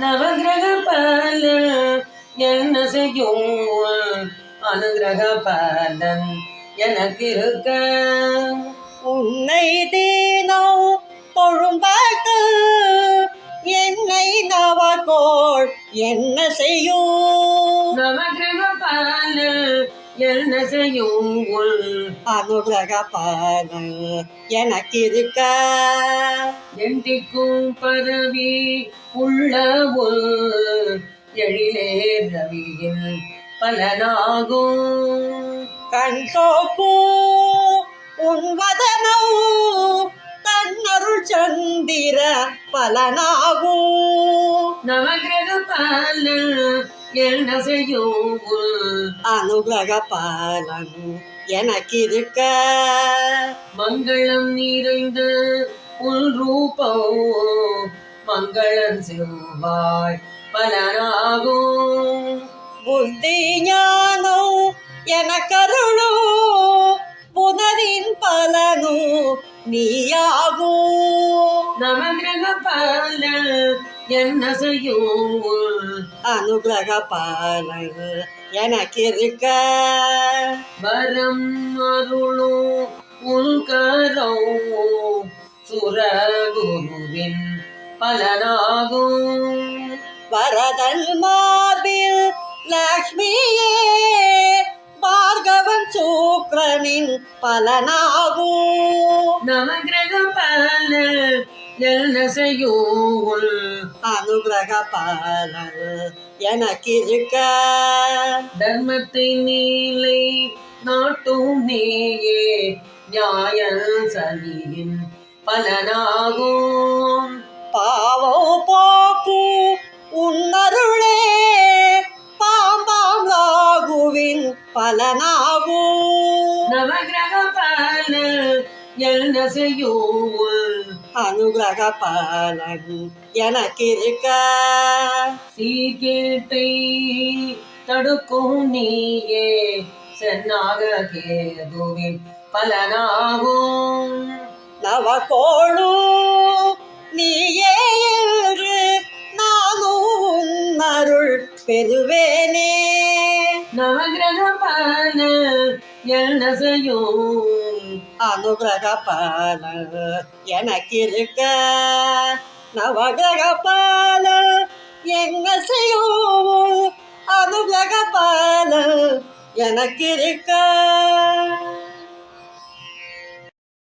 நவகிரக பல என்ன செய்யும்? அனுகிரக பலன் எனக்கு இருக்க உன்னை தீனோ தொழும்பாட்டு என்னை நவகோள் என்ன செய்யும்? நவகிரக பல என்ன செய்யும்? அனுகிரக பலன் எனக்கு இருக்க எந்திக்கும் பரவி உள்ள உள் எழிலே ரவியின் பலனாகும். கண் சோப்பு உன்வதனோ தன்னருள் சந்திர பலனாகும். நவகிரக பல என்ன செய்யும் அனுகிரக பலன் எனக்கு இருக்க மங்களம் நிறைந்த உள் ரூபம் மங்களம் செவ்வாய் பலனாகும் புத்தி ஞானம் எனக்கருளும் புனரின் பலனும் நீயாகும் நவகிரக பல என்ன செய்யும் அனுகிரக பலன் எனக்கு இருக்க வரம் அருளும் உள்கரம் சுரகுருவின் பலனாகும். வரதன் மார்பில் லக்ஷ்மியே பார்கவன் சூக்ரனின் பலனாகும். நவகிரக பல என்ன செய்யும் அனுகிரக பலன் எனக்கு இருக்க தர்மத்தை நீலை நாட்டும் நீயே நியாய சனியின் பலனாகும். பாவோ போக்கு உன்னருளே பாம்பாம் ராகுவின் பலனாகும். நவகிரக பல என்ன செய்யும் அனுகிரக பலன் எனக்கு இருக்க சீர்கேட்டை தடுக்கும் நீயே சென்னாக கேதுவின் பலனாகும். நவகோளு நீயே என்று நானும் உன்னருள் பெறுவேனே. நவகிரக பல என்ன செய்யும் அனுகிரக பலன் எனக்கு இருக்க நவகிரக பல என்ன செய்யும் அனுகிரக பலன் எனக்கு இருக்க